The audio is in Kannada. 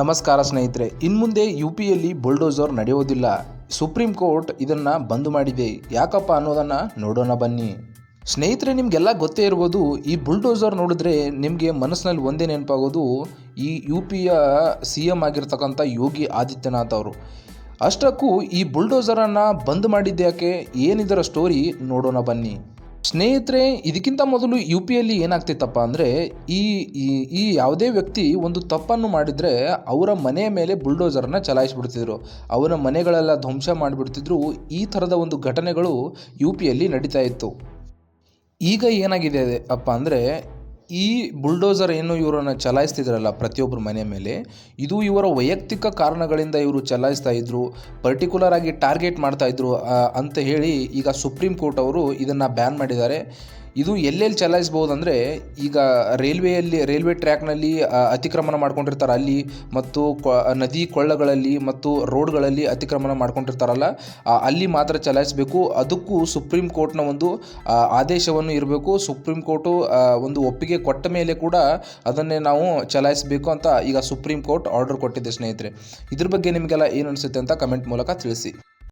ನಮಸ್ಕಾರ ಸ್ನೇಹಿತರೆ ಇನ್ಮುಂದೆ ಯು ಪಿಯಲ್ಲಿ ಬುಲ್ಡೋಸರ್ ನಡೆಯೋದಿಲ್ಲ. ಸುಪ್ರೀಂ ಕೋರ್ಟ್ ಇದನ್ನು ಬಂದ್ ಮಾಡಿದೆ. ಯಾಕಪ್ಪ ಅನ್ನೋದನ್ನು ನೋಡೋಣ ಬನ್ನಿ. ಸ್ನೇಹಿತರೆ, ನಿಮಗೆಲ್ಲ ಗೊತ್ತೇ ಇರ್ಬೋದು, ಈ ಬುಲ್ಡೋಸರ್ ನೋಡಿದ್ರೆ ನಿಮಗೆ ಮನಸ್ಸಿನಲ್ಲಿ ಒಂದೇ ನೆನಪಾಗೋದು, ಈ ಯು ಪಿಯ ಸಿ ಎಂ ಆಗಿರ್ತಕ್ಕಂಥ ಯೋಗಿ ಆದಿತ್ಯನಾಥ್ ಅವರು. ಅಷ್ಟಕ್ಕೂ ಈ ಬುಲ್ಡೋಸರನ್ನು ಬಂದ್ ಮಾಡಿದ್ಯಾಕೆ ಏನಿದರ ಸ್ಟೋರಿ ನೋಡೋಣ ಬನ್ನಿ. ಸ್ನೇಹಿತರೆ, ಇದಕ್ಕಿಂತ ಮೊದಲು ಯು ಪಿಯಲ್ಲಿ ಏನಾಗ್ತಿತ್ತಪ್ಪ ಅಂದರೆ, ಈ, ಈ- ಯಾವುದೇ ವ್ಯಕ್ತಿ ಒಂದು ತಪ್ಪನ್ನು ಮಾಡಿದರೆ ಅವರ ಮನೆಯ ಮೇಲೆ ಬುಲ್ಡೋಸರನ್ನ ಚಲಾಯಿಸಿಬಿಡ್ತಿದ್ರು. ಅವರ ಮನೆಗಳೆಲ್ಲ ಧ್ವಂಸ ಮಾಡಿಬಿಡ್ತಿದ್ರು. ಈ ಥರದ ಒಂದು ಘಟನೆಗಳು ಯು ಪಿಯಲ್ಲಿ ನಡೀತಾ ಇತ್ತು. ಈಗ ಏನಾಗಿದೆ ಅಪ್ಪ ಅಂದರೆ ಈ ಬುಲ್ಡೋಸರ್ ಏನು ಇವರನ್ನು ಚಲಾಯಿಸ್ತಿದ್ರಲ್ಲ ಪ್ರತಿಯೊಬ್ಬರ ಮನೆ ಮೇಲೆ, ಇದು ಇವರ ವೈಯಕ್ತಿಕ ಕಾರಣಗಳಿಂದ ಇವರು ಚಲಾಯಿಸ್ತಾ ಇದ್ರು ಪರ್ಟಿಕ್ಯುಲರ್ ಆಗಿ ಟಾರ್ಗೆಟ್ ಮಾಡ್ತಾ ಇದ್ರು ಅಂತ ಹೇಳಿ ಈಗ ಸುಪ್ರೀಂ ಕೋರ್ಟ್ ಅವರು ಇದನ್ನು ಬ್ಯಾನ್ ಮಾಡಿದ್ದಾರೆ. ಇದು ಎಲ್ಲೆಲ್ಲಿ ಚಲಾಯಿಸ್ಬೋದು ಅಂದರೆ ಈಗ ರೈಲ್ವೆಯಲ್ಲಿ, ರೈಲ್ವೆ ಟ್ರ್ಯಾಕ್ನಲ್ಲಿ ಅತಿಕ್ರಮಣ ಮಾಡ್ಕೊಂಡಿರ್ತಾರೆ ಅಲ್ಲಿ ಮತ್ತು ನದಿ ಕೊಳ್ಳಗಳಲ್ಲಿ ಮತ್ತು ರೋಡ್ಗಳಲ್ಲಿ ಅತಿಕ್ರಮಣ ಮಾಡ್ಕೊಂಡಿರ್ತಾರಲ್ಲ ಅಲ್ಲಿ ಮಾತ್ರ ಚಲಾಯಿಸಬೇಕು. ಅದಕ್ಕೂ ಸುಪ್ರೀಂ ಕೋರ್ಟ್ನ ಒಂದು ಆದೇಶವನ್ನು ಇರಬೇಕು. ಸುಪ್ರೀಂ ಕೋರ್ಟು ಒಂದು ಒಪ್ಪಿಗೆ ಕೊಟ್ಟ ಮೇಲೆ ಕೂಡ ಅದನ್ನೇ ನಾವು ಚಲಾಯಿಸಬೇಕು ಅಂತ ಈಗ ಸುಪ್ರೀಂ ಕೋರ್ಟ್ ಆರ್ಡರ್ ಕೊಟ್ಟಿದೆ ಸ್ನೇಹಿತರೆ. ಇದ್ರ ಬಗ್ಗೆ ನಿಮಗೆಲ್ಲ ಏನು ಅನಿಸುತ್ತೆ ಅಂತ ಕಮೆಂಟ್ ಮೂಲಕ ತಿಳಿಸಿ.